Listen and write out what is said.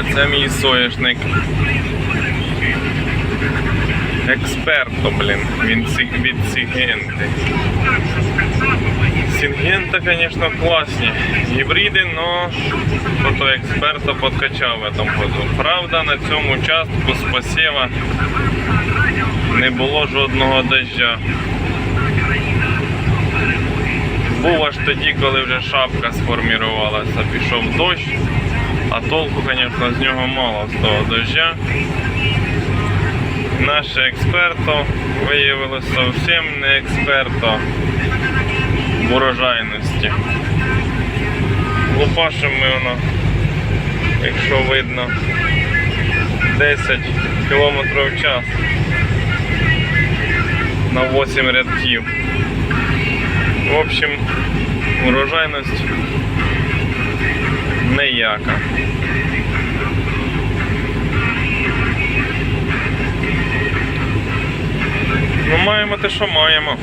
А це мій соняшник. Експерто, блін, він від Сігенти. Сінгента, звісно, класні. Гібриди, но фото експерта подкачав в этом году. Правда, на цьому частку з посєва не було жодного дождя. Був аж тоді, коли вже шапка сформірувалася, пішов дощ, а толку, звісно, з нього мало з того дождя. Наше експерто виявилося зовсім не експерто в урожайності. Лупашимо ми воно, якщо видно, 10 км в час на 8 рядків. В общем, урожайність неяка. Ну, маємо те, що маємо.